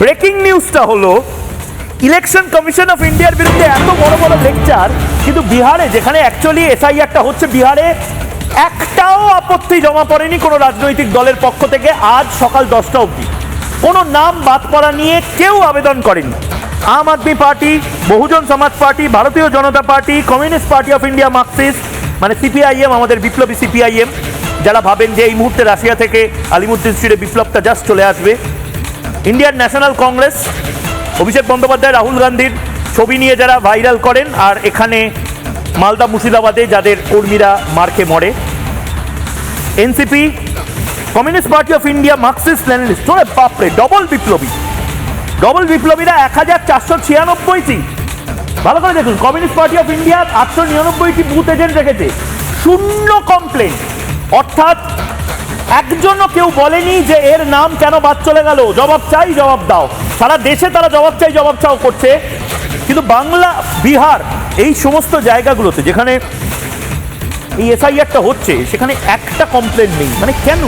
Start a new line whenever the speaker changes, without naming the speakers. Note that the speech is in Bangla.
ব্রেকিং নিউজটা হলো ইলেকশন কমিশন অফ ইন্ডিয়ার বিরুদ্ধে এত বড় বড় লেকচার কিন্তু বিহারে যেখানে অ্যাকচুয়ালি এসআইআরটা হচ্ছে, বিহারে একটাও আপত্তি জমা পড়েনি কোনো রাজনৈতিক দলের পক্ষ থেকে আজ সকাল দশটা অবধি। কোনো নাম বাদ পড়া নিয়ে কেউ আবেদন করেনি। আম আদমি party, Bahujan Samaj party, Bharatiya Janata party communist party of India Marxist মানে সিপিআইএম আমাদের বিপ্লবী সিপিআইএম যারা ভাবেন যে এই মুহূর্তে রাশিয়া থেকে আলিমুদ্দিন স্ট্রিটে বিপ্লবটা জাস্ট চলে আসবে। Indian national congress, Abhishek Bandyopadhyay, Rahul গান্ধীর ছবি নিয়ে যারা ভাইরাল করেন, আর এখানে মালদা মুর্শিদাবাদে যাদের কর্মীরা মার্কে মরে। NCP, communist party of India, Marxist Leninist, ওরে বাপরে, ডবল বিপ্লবী। ডবল বিপ্লবীরা এক হাজার চারশো ছিয়ানব্বইটি। ভালো করে দেখুন, কমিউনিস্ট পার্টি অফ ইন্ডিয়া আটশো নিরানব্বইটি বুথ এজেন্ট রেখেছে। শূন্য কমপ্লেন। অর্থাৎ একজনও কেউ বলেনি যে এর নাম কেন বাদ চলে গেল। জবাব চাই, জবাব দাও। সারা দেশে তারা জবাব চাই, জবাব চাও করছে। কিন্তু বাংলা, বিহার, এই সমস্ত জায়গাগুলোতে যেখানে এই এসআইআরটা হচ্ছে, সেখানে একটা কমপ্লেন নেই। মানে কেন?